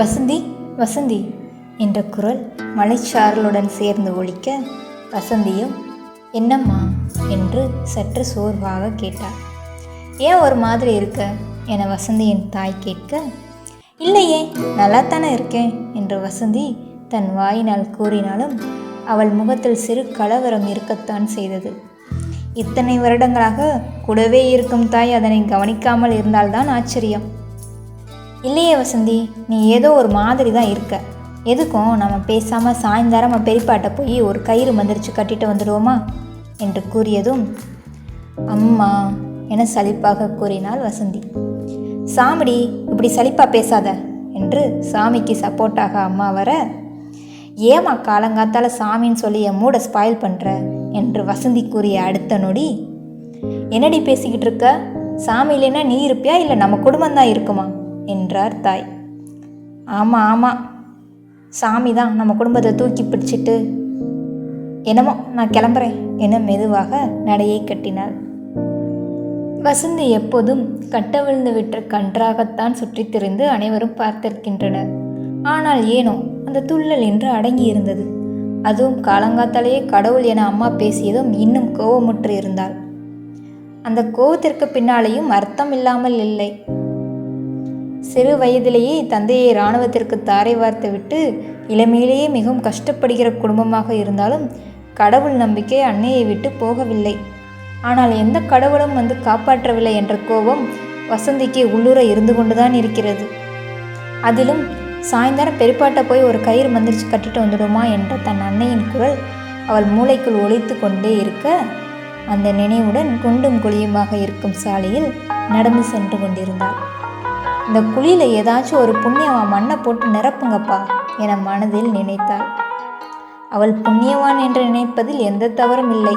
வசந்தி வசந்தி என்ற குரல் மலைச்சாரலுடன் சேர்ந்து ஒழிக்க வசந்தியும் என்னம்மா? என்று சற்று சோர்வாக கேட்டார் ஏன் ஒரு மாதிரி இருக்க? என வசந்தியின் தாய் கேட்க இல்லையே நல்லாத்தானே இருக்கேன் என்று வசந்தி தன் வாயினால் கூறினாலும் அவள் முகத்தில் சிறு கலவரம் இருக்கத்தான் செய்தது. இத்தனை வருடங்களாக கூடவே இருக்கும் தாய் அதனை கவனிக்காமல் இருந்தால்தான் ஆச்சரியம். இல்லையே வசந்தி நீ ஏதோ ஒரு மாதிரி தான் இருக்க. எதுக்கும் நம்ம பேசாமல் சாயந்தரம் நம்ம பெரியப்பாட்ட போய் ஒரு கயிறு மந்திரிச்சு கட்டிட்டு வந்துடுவோமா? என்று கூறியதும் அம்மா என சலிப்பாக கூறினாள் வசந்தி. சாமிடி இப்படி சலிப்பாக பேசாத என்று சாமிக்கு சப்போர்ட்டாக அம்மா வர ஏமா காலங்காத்தால் சாமின்னு சொல்லி என் மூடை ஸ்பாயில் பண்ணுற என்று வசந்தி கூறிய அடுத்த நொடி என்னடி பேசிக்கிட்டு இருக்க? சாமி இல்லைன்னா நீ இருப்பியா? இல்லை நம்ம குடும்பம் தான் இருக்குமா? என்றார் தாய். ஆமாம் ஆமாம் சாமி தான் நம்ம குடும்பத்தை தூக்கி பிடிச்சிட்டு என்னமோ நான் கிளம்புறேன் என மெதுவாக நடையை கட்டினாள். வசந்தி எப்போதும் கட்டவிழ்ந்து விட்ட கன்றாகத்தான் சுற்றித் திரிந்து அனைவரும் பார்த்திருக்கின்றனர். ஆனால் ஏனோ அந்த துள்ளல் என்று அடங்கி இருந்தது அதுவும் காலங்காத்தாலேயே கடவுள் என அம்மா பேசியதும் இன்னும் கோபமுற்று இருந்தாள். அந்த கோபத்திற்கு பின்னாலேயும் அர்த்தம் இல்லாமல் இல்லை. சிறு வயதிலேயே தந்தையை இராணுவத்திற்கு தாரை வார்த்து விட்டு இளமையிலேயே மிகவும் கஷ்டப்படுகிற குடும்பமாக இருந்தாலும் கடவுள் நம்பிக்கை அன்னையை விட்டு போகவில்லை. ஆனால் எந்த கடவுளும் வந்து காப்பாற்றவில்லை என்ற கோபம் வசந்திக்கு உள்ளூர இருந்து கொண்டுதான் இருக்கிறது. அதிலும் சாயந்தரம் பெரியப்பாட்ட போய் ஒரு கயிறு மந்திரிச்சு கட்டிட்டு வந்துடுமா என்ற தன் அன்னையின் குரல் அவள் மூளைக்குள் ஒழித்து கொண்டே இருக்க அந்த நினைவுடன் குண்டும் குழியுமாக இருக்கும் சாலையில் நடந்து சென்று கொண்டிருந்தாள். இந்த குழியில் ஏதாச்சும் ஒரு புண்ணியவான் மண்ணை போட்டு நிரப்புங்கப்பா என மனதில் நினைத்தாள். அவள் புண்ணியவான் என்று நினைப்பதில் எந்த தவறும் இல்லை.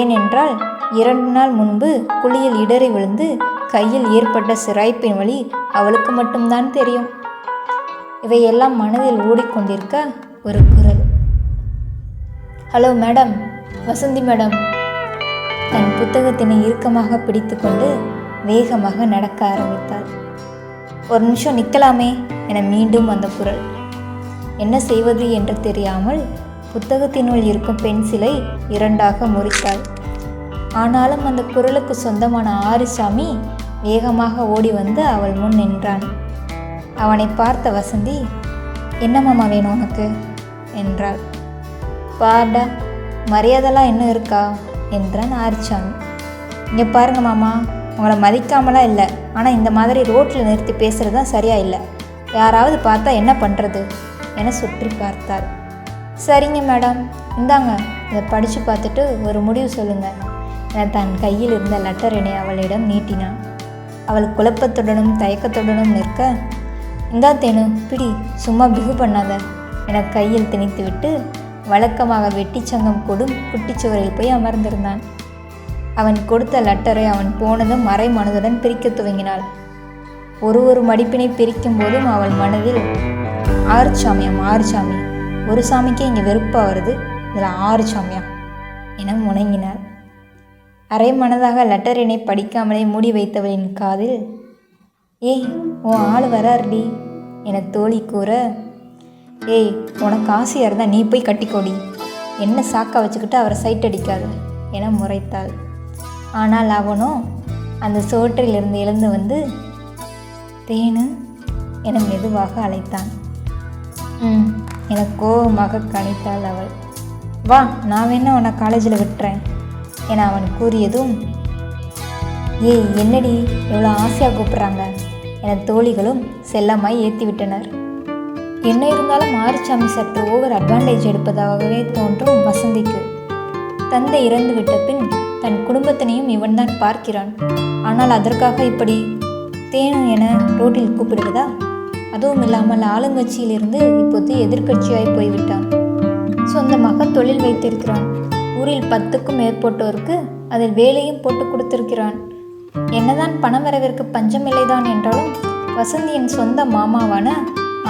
ஏனென்றால் இரண்டு நாள் முன்பு குழியில் இடறி விழுந்து கையில் ஏற்பட்ட சிராய்ப்பின் வழி அவளுக்கு மட்டும்தான் தெரியும். இவையெல்லாம் மனதில் ஓடிக்கொண்டிருக்க ஒரு குரல். Hello madam Vasanthi madam. தன் புத்தகத்தினை இறுக்கமாக பிடித்துக்கொண்டு வேகமாக நடக்க ஆரம்பித்தாள். ஒரு நிமிஷம் நிற்கலாமே என மீண்டும் அந்த குரல். என்ன செய்வது என்று தெரியாமல் புத்தகத்தினுள் இருக்கும் பென்சிலை இரண்டாக முறித்தாள். ஆனாலும் அந்த குரலுக்கு சொந்தமான ஆறுசாமி வேகமாக ஓடி வந்து அவள் முன் நின்றான். அவனை பார்த்த வசந்தி என்ன மாமா வேணும் உனக்கு? என்றாள். பாடா மரியாதைலாம் என்ன இருக்கா? என்றான் ஆரிசாமி இங்கே பாருங்க மாமா உங்களை மதிக்காமலாம் இல்லை. ஆனால் இந்த மாதிரி ரோட்டில் நிறுத்தி பேசுகிறது தான் சரியாக இல்லை. யாராவது பார்த்தா என்ன பண்ணுறது என சுற்றி பார்த்தார் சரிங்க மேடம். இந்தாங்க இதை படித்து பார்த்துட்டு ஒரு முடிவு சொல்லுங்கள் என தன் கையில் இருந்த லெட்டரினை அவளிடம் நீட்டினான். அவள் குழப்பத்துடனும் தயக்கத்துடனும் நிற்க இந்தா தேனு பிடி சும்மா பிகு பண்ணாத என கையில் திணித்துவிட்டு வழக்கமாக வெட்டிச்சங்கம் கொடும் குட்டிச்சுவரில் போய் அமர்ந்திருந்தான். அவன் கொடுத்த லெட்டரை அவன் போனதும் மறை மனதுடன் பிரிக்க துவங்கினாள். ஒரு ஒரு மடிப்பினை பிரிக்கும் போதும் அவள் மனதில் ஆறு சாமியாம் ஆறு சாமி ஒரு சாமிக்கே இங்கே வெறுப்பாக வருது இதில் ஆறு சாமியாம் என முணங்கினாள். அரை மனதாக லெட்டரினை படிக்காமலே மூடி வைத்தவளின் காதில் ஏய் உன் ஆள் வராருடி என தோழி கூற ஏய் உனக்கு ஆசையாக இருந்தால் நீ போய் கட்டிக்கோடி என்ன சாக்கா வச்சுக்கிட்டு அவரை சைட் அடிக்காது என முறைத்தாள். ஆனால் அவனோ அந்த சோற்றிலிருந்து எழுந்து வந்து தேனு என மெதுவாக அழைத்தான். ம் என கோபமாக கணித்தாள் அவள். வா நான் வேணா உன்னை காலேஜில் விட்டுறேன் என அவன் கூறியதும் ஏய் என்னடி எவ்வளோ ஆசையாக கூப்பிட்றாங்க? என தோழிகளும் செல்லமாய் ஏற்றி விட்டனர் என்ன இருந்தாலும் மாரிச்சாமி சற்று ஓவர் அட்வான்டேஜ் எடுப்பதாகவே தோன்றும் வசந்திக்கு. தந்தை இறந்து விட்ட பின் தன் குடும்பத்தினையும் இவன்தான் பார்க்கிறான். ஆனால் அதற்காக இப்படி தேனு என ரோட்டில் கூப்பிடுவதா அதுவும் இல்லாமல் ஆளுங்கட்சியிலிருந்து இப்போது எதிர்கட்சியாய் போய்விட்டான். சொந்தமாக தொழில் வைத்திருக்கிறான். ஊரில் பத்துக்கும் மேற்பட்டோருக்கு அதில் வேலையும் போட்டு கொடுத்திருக்கிறான். என்னதான் பணவரவிற்கு பஞ்சமில்லைதான் என்றாலும் வசந்தியின் சொந்த மாமாவான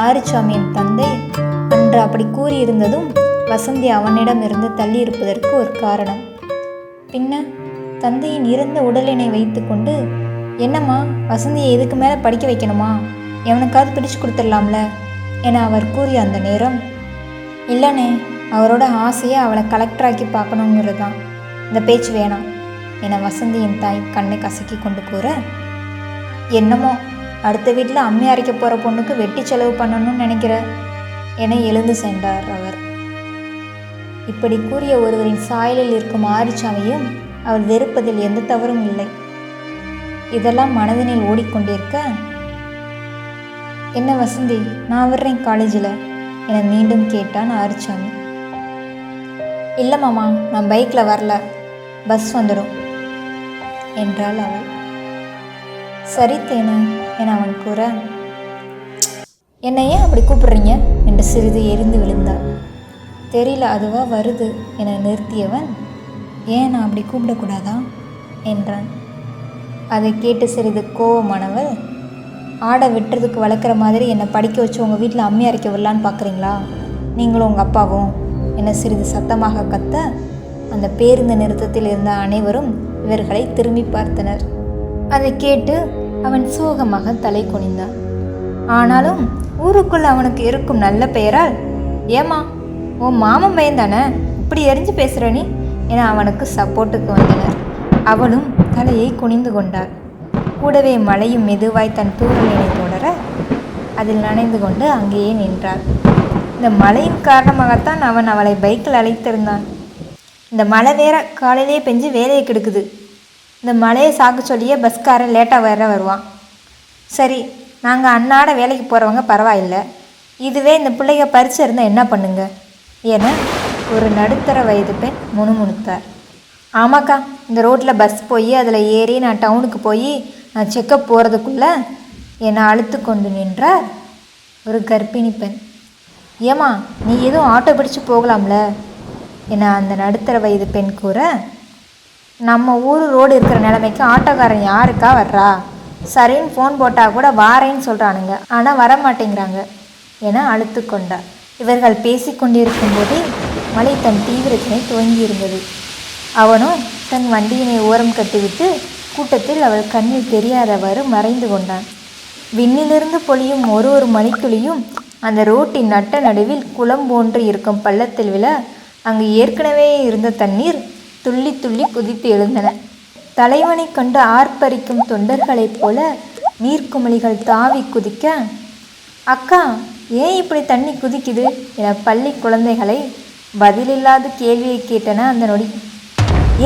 ஆரிச்சாமியின் தந்தை அன்று அப்படி கூறியிருந்ததும் வசந்தி அவனிடமிருந்து தள்ளி இருப்பதற்கு ஒரு காரணம். பின்ன தந்தையின் இறந்த உடலினை வைத்துக்கொண்டு என்னம்மா வசந்தியை இதுக்கு மேலே படிக்க வைக்கணுமா? எவனுக்காவது பிடிச்சு கொடுத்துடலாம்ல? என அவர் கூறிய அந்த நேரம் இல்லைண்ணே அவரோட ஆசையை அவளை கலெக்டராக்கி பார்க்கணுங்கிறது தான் இந்த பேச்சு வேணாம் என வசந்தியின் தாய் கண்ணை கசக்கி கொண்டு கூற என்னமோ அடுத்த வீட்டில் அம்மி அரைக்க போகிற பொண்ணுக்கு வெட்டி செலவு பண்ணணும்னு நினைக்கிற? என எழுந்து சென்றார் அவர். இப்படி கூறிய ஒருவரின் சாயலில் இருக்கும் ஆரிச்சாமியும் அவள் வெறுப்பதில் எந்த தவறும் இல்லை. இதெல்லாம் மனதினில் ஓடிக்கொண்டிருக்க என்ன வசந்தி நான் வர்றேன் காலேஜில் என மீண்டும் கேட்டான் ஆரிச்சாமி இல்லை மாமா நான் பைக்கில் வரல பஸ் வந்துடும் என்றாள் அவள். சரி தேனு என அவன் கூற என்னை ஏன் அப்படி கூப்பிடுறீங்க? என்று சிறிது எரிந்து விழுந்தாள். தெரியல அதுவா வருது என நிறுத்தியவன் ஏன் நான் அப்படி கூப்பிடக்கூடாதா? என்றான். அதை கேட்டு சிறிது கோவமானவள் ஆடை வெட்டுறதுக்கு வளர்க்குற மாதிரி என்னை படிக்க வச்சு உங்கள் வீட்டில் அம்மி அரைக்க விடலான்னு பார்க்குறீங்களா நீங்களும் உங்கள் அப்பாவும் என்னை சிறிது சத்தமாக கத்த அந்த பேருந்து நிறுத்தத்தில் இருந்த அனைவரும் இவர்களை திரும்பி பார்த்தனர். அதை கேட்டு அவன் சோகமாக தலை குனிந்தான். ஆனாலும் ஊருக்குள் அவனுக்கு இருக்கும் நல்ல பெயரால் ஏமா உன் மாமன் பையன் தானே இப்படி எரிஞ்சு பேசுகிற நீ? என அவனுக்கு சப்போர்ட்டுக்கு வந்தனர். அவளும் தலையை குனிந்து கொண்டாள். கூடவே மழையும் மெதுவாய் தன் தூரலினை தொடர அதில் நனைந்து கொண்டு அங்கேயே நின்றாள். இந்த மழையின் காரணமாகத்தான் அவன் அவளை பைக்கில் அழைத்திருந்தான். இந்த மழை வேற காலையிலேயே பெஞ்சு வேலையை கெடுக்குது. இந்த மழையை சாக்கு சொல்லியே பஸ்காரன் லேட்டாக வர வருவான். சரி நாங்கள் அன்னாட வேலைக்கு போகிறவங்க பரவாயில்லை. இதுவே இந்த பிள்ளைங்க பறிச்சு இருந்தால் என்ன பண்ணுங்கள் என ஒரு நடுத்தர வயது பெண் முணுமுணுத்தார். ஆமாக்கா இந்த ரோட்டில் பஸ் போய் அதில் ஏறி நான் டவுனுக்கு போய் நான் செக்கப் போகிறதுக்குள்ளே என்னை அழுத்து கொண்டு நின்றார் ஒரு கர்ப்பிணி பெண். ஏமா நீ எதுவும் ஆட்டோ பிடிச்சு போகலாம்ல? என அந்த நடுத்தர வயது பெண் கூற நம்ம ஊர் ரோடு இருக்கிற நிலைமைக்கு ஆட்டோக்காரன் யாருக்கா வர்றா? சரின்னு ஃபோன் போட்டால் கூட வாரேன்னு சொல்கிறானுங்க ஆனால் வர மாட்டேங்கிறாங்க என அழுத்து கொண்டார். இவர்கள் பேசிக்கொண்டிருக்கும் போதே மலை தன் தீவிரத்தினை துவங்கியிருந்தது. அவனும் தன் வண்டியினை ஓரம் கட்டிவிட்டு கூட்டத்தில் அவள் கண்ணில் தெரியாதவாறு மறைந்து கொண்டான். விண்ணிலிருந்து பொழியும் ஒரு ஒரு மணித்துளியும் அந்த ரோட்டின் நட்ட நடுவில் குளம் போன்று இருக்கும் பள்ளத்தில் விழ அங்கு ஏற்கனவே இருந்த தண்ணீர் துள்ளி துள்ளி குதித்து எழுந்தன. தலைவனை கண்டு ஆர்ப்பரிக்கும் தொண்டர்களைப் போல நீர்க்குமிழிகள் தாவி குதிக்க அக்கா ஏன் இப்படி தண்ணி குதிக்குது? என பள்ளி குழந்தைகளை பதிலில்லாத கேள்வியை கேட்டன அந்த நொடி.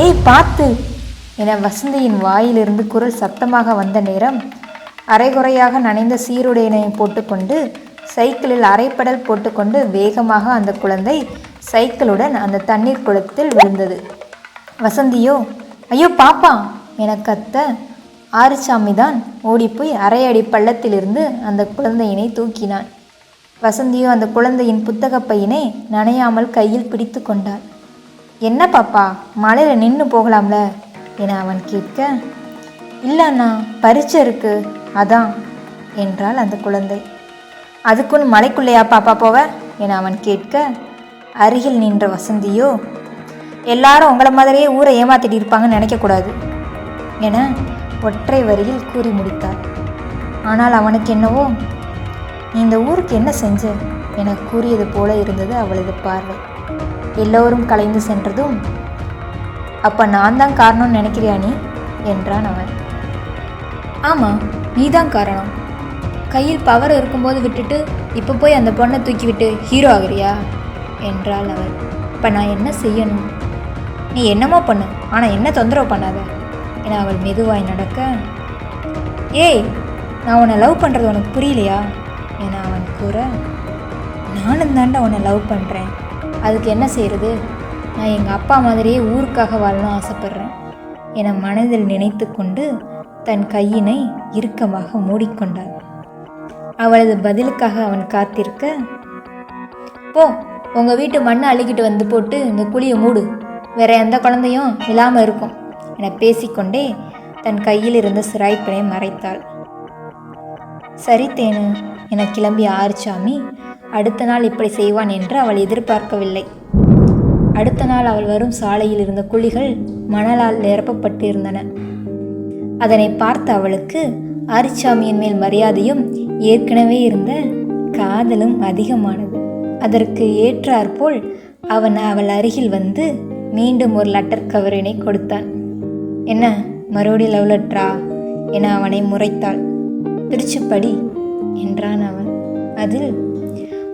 ஏய் பார்த்து! என வசந்தியின் வாயிலிருந்து குரல் சத்தமாக வந்த நேரம் அரைகுறையாக நனைந்த சீருடையினை போட்டுக்கொண்டு சைக்கிளில் அரைப்படல் போட்டுக்கொண்டு வேகமாக அந்த குழந்தை சைக்கிளுடன் அந்த தண்ணீர் குளத்தில் விழுந்தது. வசந்தியோ ஐயோ பாப்பா! என கத்த ஆறுசாமி தான் ஓடிப்போய் அரை அடி பள்ளத்திலிருந்து அந்த குழந்தையினை தூக்கினான். வசந்தியோ அந்த குழந்தையின் புத்தகப்பையினை நனையாமல் கையில் பிடித்து கொண்டாள். என்ன பாப்பா மலையில் நின்று போகலாம்ல? என அவன் கேட்க இல்லை அண்ணா பரீட்சை இருக்கு அதான் என்றாள் அந்த குழந்தை. அதுக்குன்னு மலைக்குள்ளையா பாப்பா போவ? என அவன் கேட்க அருகில் நின்ற வசந்தியோ எல்லாரும் உங்களை மாதிரியே ஊரை ஏமாத்திட்டு இருப்பாங்கன்னு நினைக்கக்கூடாது என ஒற்றை வரியில் கூறி முடித்தார் ஆனால் அவனுக்கு என்னவோ நீ இந்த ஊருக்கு என்ன செஞ்ச? என கூறியது போல இருந்தது அவளது பார்வை. எல்லோரும் கலைந்து சென்றதும் அப்ப நான் தான் காரணம்னு நினைக்கிறியா நீ? என்றான் அவன் ஆமாம் நீ தான் காரணம். கையில் பவர் இருக்கும்போது விட்டுட்டு இப்போ போய் அந்த பொண்ணை தூக்கி விட்டு ஹீரோ ஆகிறியா? என்றாள் அவள் இப்போ நான் என்ன செய்யணும்? நீ என்னமோ பண்ணு ஆனால் என்ன தொந்தரவு பண்ணாத என அவள் மெதுவாய் நடக்க. ஏய் நான் உன்னை லவ் பண்ணுறது உனக்கு புரியலையா? என அவன் கூற நானும் தாண்டா உன்னை லவ் பண்ணுறேன் அதுக்கு என்ன செய்கிறது நான் எங்கள் அப்பா மாதிரியே ஊருக்காக வாழணும் ஆசைப்பட்றேன். என மனதில் நினைத்து கொண்டு தன் கையினை இறுக்கமாக மூடிக்கொண்டாள். அவளது பதிலுக்காக அவன் காத்திருக்க போ உங்கள் வீட்டு மண்ணை அழுகிட்டு வந்து போட்டு இந்த குழியை மூடு. வேற எந்த குழந்தையும் இல்லாமல் இருக்கும். என பேசிக்கொண்டே தன் கையில் இருந்த சிராய்ப்பினை மறைத்தாள். சரி தேனு. என கிளம்பிய ஆறுசாமி அடுத்த நாள் இப்படி செய்வான் என்று அவள் எதிர்பார்க்கவில்லை. அடுத்த நாள் அவள் வரும் சாலையில் இருந்த குழிகள் மணலால் நிரப்பப்பட்டு இருந்தன அதனை பார்த்த அவளுக்கு ஆரிச்சாமியின் மேல் மரியாதையும் ஏற்கனவே இருந்த காதலும் அதிகமானது. அதற்கு ஏற்றாற்போல் அவன் அவள் அருகில் வந்து மீண்டும் ஒரு லெட்டர் கவரினை கொடுத்தான். என்ன மறுபடியும் லவ் லெட்டரா? என அவனை முறைத்தாள். திருச்சிப்படி என்றான் அவன். அதில்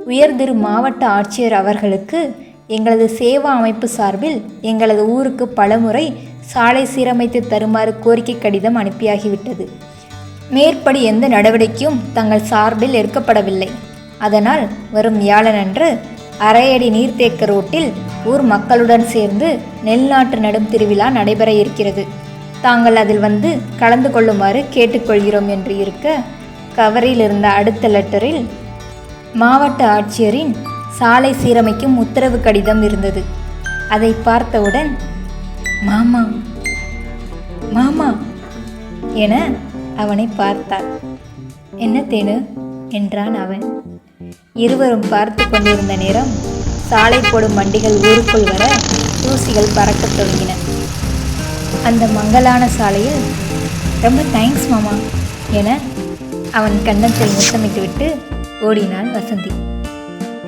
உயர்திரு மாவட்ட ஆட்சியர் அவர்களுக்கு எங்களது சேவா அமைப்பு சார்பில் எங்களது ஊருக்கு பலமுறை சாலை சீரமைத்து தருமாறு கோரிக்கை கடிதம் அனுப்பியாகிவிட்டது. மேற்படி எந்த நடவடிக்கையும் தங்கள் சார்பில் எடுக்கப்படவில்லை. அதனால் வரும் வியாழனன்று அரையடி நீர்த்தேக்க ரோட்டில் ஊர் மக்களுடன் சேர்ந்து நெல் நாட்டு நடும் திருவிழா நடைபெற இருக்கிறது. தாங்கள் அதில் வந்து கலந்து கொள்ளுமாறு கேட்டுக்கொள்கிறோம் என்று இருக்க கவரில் இருந்த அடுத்த லெட்டரில் மாவட்ட ஆட்சியரின் சாலை சீரமைக்கும் உத்தரவு கடிதம் இருந்தது. அதை பார்த்தவுடன் மாமா மாமா என அவனை பார்த்தாள். என்ன தேனு? என்றான் அவன். இருவரும் பார்த்து கொண்டிருந்த நேரம் சாலை போடும் வண்டிகள் ஊருக்குள் வர தூசிகள் பறக்கத் தொடங்கின. அந்த மங்கலான சாலையில் ரொம்ப தேங்க்ஸ் மாமா என அவன் கன்னத்தில் முத்தமிட்டு விட்டு ஓடினாள் Vasanthi.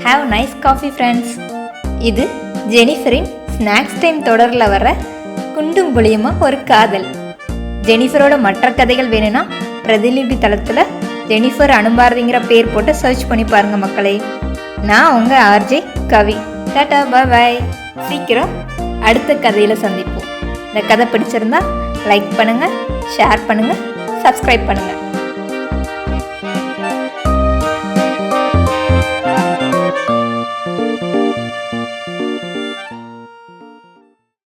How nice coffee friends இது ஜெனிஃபரின் ஸ்நாக்ஸ் டைம் தொடரில் வர குண்டும் குழியுமா ஒரு காதல். ஜெனிஃபரோட மற்ற கதைகள் வேணும்னா பிரதிலிபி தளத்தில் ஜெனிஃபர் அனுபாரதிங்கிற பேர் போட்டு சர்ச் பண்ணி பாருங்க மக்களே. நான் உங்கள் ஆர்ஜே கவி. டாட்டா பாய் சீக்கிரம் அடுத்த கதையில் சந்திப்போம். இந்த கதை பிடிச்சிருந்தா லைக் பண்ணுங்கள் ஷேர் பண்ணுங்கள் சப்ஸ்கிரைப் பண்ணுங்கள்